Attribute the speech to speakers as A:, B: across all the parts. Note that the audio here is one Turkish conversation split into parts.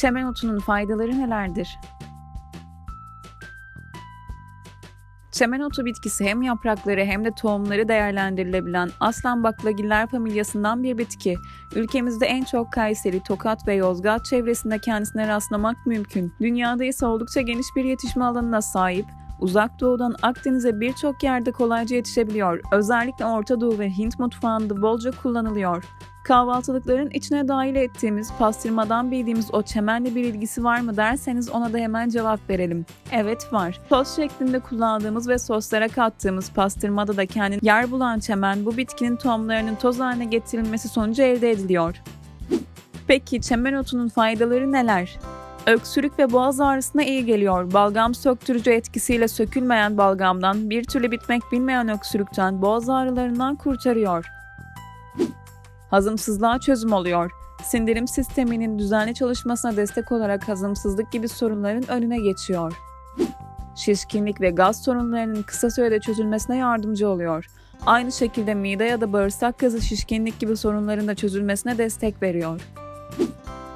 A: Çemen otunun faydaları nelerdir? Çemen otu bitkisi hem yaprakları hem de tohumları değerlendirilebilen aslan baklagiller familyasından bir bitki. Ülkemizde en çok Kayseri, Tokat ve Yozgat çevresinde kendisine rastlamak mümkün. Dünyada ise oldukça geniş bir yetişme alanına sahip. Uzak Doğu'dan Akdeniz'e birçok yerde kolayca yetişebiliyor. Özellikle Orta Doğu ve Hint mutfağında bolca kullanılıyor. Kahvaltılıkların içine dahil ettiğimiz pastırmadan bildiğimiz o çemenle bir ilgisi var mı derseniz ona da hemen cevap verelim. Evet var. Sos şeklinde kullandığımız ve soslara kattığımız pastırmada da kendini yer bulan çemen bu bitkinin tohumlarının toz haline getirilmesi sonucu elde ediliyor. Peki çemen otunun faydaları neler? Öksürük ve boğaz ağrısına iyi geliyor. Balgam söktürücü etkisiyle sökülmeyen balgamdan, bir türlü bitmek bilmeyen öksürükten, boğaz ağrılarından kurtarıyor. Hazımsızlığa çözüm oluyor. Sindirim sisteminin düzenli çalışmasına destek olarak hazımsızlık gibi sorunların önüne geçiyor. Şişkinlik ve gaz sorunlarının kısa sürede çözülmesine yardımcı oluyor. Aynı şekilde mide ya da bağırsak gazı şişkinlik gibi sorunların da çözülmesine destek veriyor.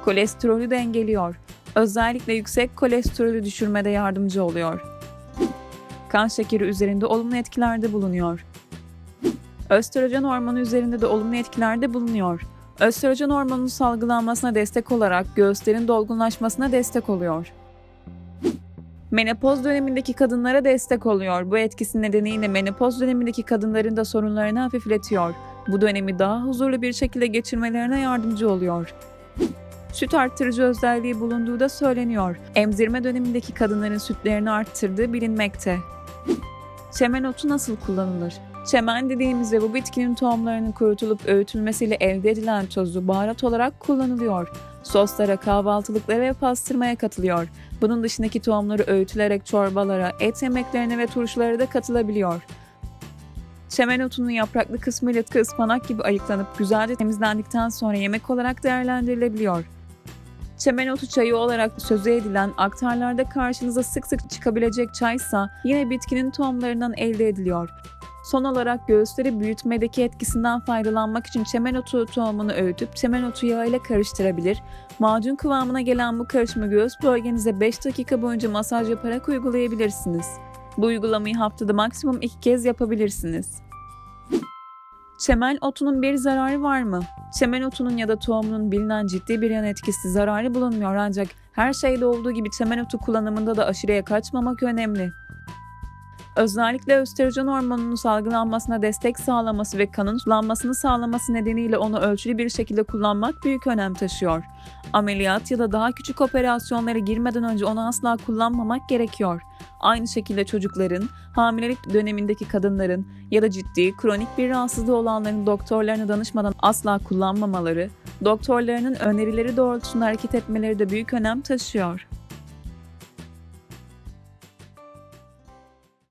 A: Kolesterolü dengeliyor. Özellikle yüksek kolesterolü düşürmede yardımcı oluyor. Kan şekeri üzerinde olumlu etkilerde bulunuyor. Östrojen hormonu üzerinde de olumlu etkilerde bulunuyor. Östrojen hormonunun salgılanmasına destek olarak göğüslerin dolgunlaşmasına destek oluyor. Menopoz dönemindeki kadınlara destek oluyor. Bu etkisi nedeniyle menopoz dönemindeki kadınların da sorunlarını hafifletiyor. Bu dönemi daha huzurlu bir şekilde geçirmelerine yardımcı oluyor. Süt arttırıcı özelliği bulunduğu da söyleniyor. Emzirme dönemindeki kadınların sütlerini arttırdığı bilinmekte. Çemen otu nasıl kullanılır? Çemen dediğimizde bu bitkinin tohumlarının kurutulup öğütülmesiyle elde edilen tozu baharat olarak kullanılıyor. Soslara, kahvaltılıklara ve pastırmaya katılıyor. Bunun dışındaki tohumları öğütülerek çorbalara, et yemeklerine ve turşulara da katılabiliyor. Çemen otunun yapraklı kısmı ile ıspanak gibi ayıklanıp güzelce temizlendikten sonra yemek olarak değerlendirilebiliyor. Çemen otu çayı olarak sözü edilen aktarlarda karşınıza sık sık çıkabilecek çaysa yine bitkinin tohumlarından elde ediliyor. Son olarak göğüsleri büyütmedeki etkisinden faydalanmak için çemen otu tohumunu öğütüp çemen otu yağı ile karıştırabilir. Macun kıvamına gelen bu karışımı göğüs bölgenize 5 dakika boyunca masaj yaparak uygulayabilirsiniz. Bu uygulamayı haftada maksimum 2 kez yapabilirsiniz. Çemen otunun bir zararı var mı? Çemen otunun ya da tohumunun bilinen ciddi bir yan etkisi zararı bulunmuyor ancak her şeyde olduğu gibi çemen otu kullanımında da aşırıya kaçmamak önemli. Özellikle östrojen hormonunun salgılanmasına destek sağlaması ve kanın sulanmasını sağlaması nedeniyle onu ölçülü bir şekilde kullanmak büyük önem taşıyor. Ameliyat ya da daha küçük operasyonlara girmeden önce onu asla kullanmamak gerekiyor. Aynı şekilde çocukların, hamilelik dönemindeki kadınların ya da ciddi, kronik bir rahatsızlığı olanların doktorlarına danışmadan asla kullanmamaları, doktorlarının önerileri doğrultusunda hareket etmeleri de büyük önem taşıyor.